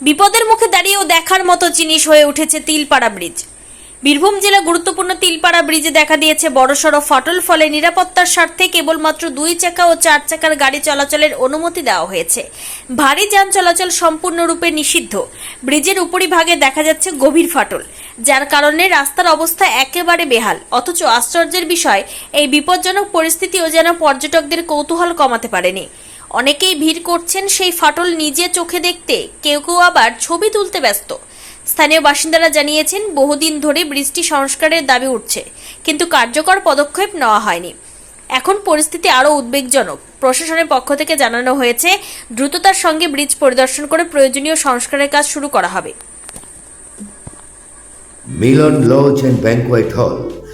বিপদের মুখে দাঁড়িয়েও দেখার মতো জিনিস হয়ে উঠেছে তিলপাড়া ব্রিজ। বীরভূম জেলা গুরুত্বপূর্ণ তিলপাড়া ব্রিজে দেখা দিয়েছে বড়সড় ফাটল, ফলে নিরাপত্তার স্বার্থে কেবলমাত্র দুই চাকা ও চার চাকার গাড়ি চলাচলের অনুমতি দেওয়া হয়েছে। ভারী যান চলাচল সম্পূর্ণরূপে নিষিদ্ধ। ব্রিজের উপরিভাগে দেখা যাচ্ছে গভীর ফাটল, যার কারণে রাস্তার অবস্থা একেবারে বেহাল। অথচ আশ্চর্যের বিষয়, এই বিপজ্জনক পরিস্থিতিও যেন পর্যটকদের কৌতূহল কমাতে পারেনি। অনেকেই ভিড় করছেন সেই ফাটল নিজে চোখে দেখতে, কেউ কেউ আবার ছবি তুলতে ব্যস্ত। স্থানীয় বাসিন্দারা জানিয়েছেন, বহুদিন ধরে ব্রিজটি সংস্কারের দাবি উঠছে, কিন্তু কার্যকর পদক্ষেপ নেওয়া হয়নি। এখন পরিস্থিতি আরও উদ্বেগজনক। প্রশাসনের পক্ষ থেকে জানানো হয়েছে, দ্রুততার সঙ্গে ব্রিজ পরিদর্শন করে প্রয়োজনীয় সংস্কারের কাজ শুরু করা হবে। মিলন লজ অ্যান্ড ব্যাংকোয়েট হল।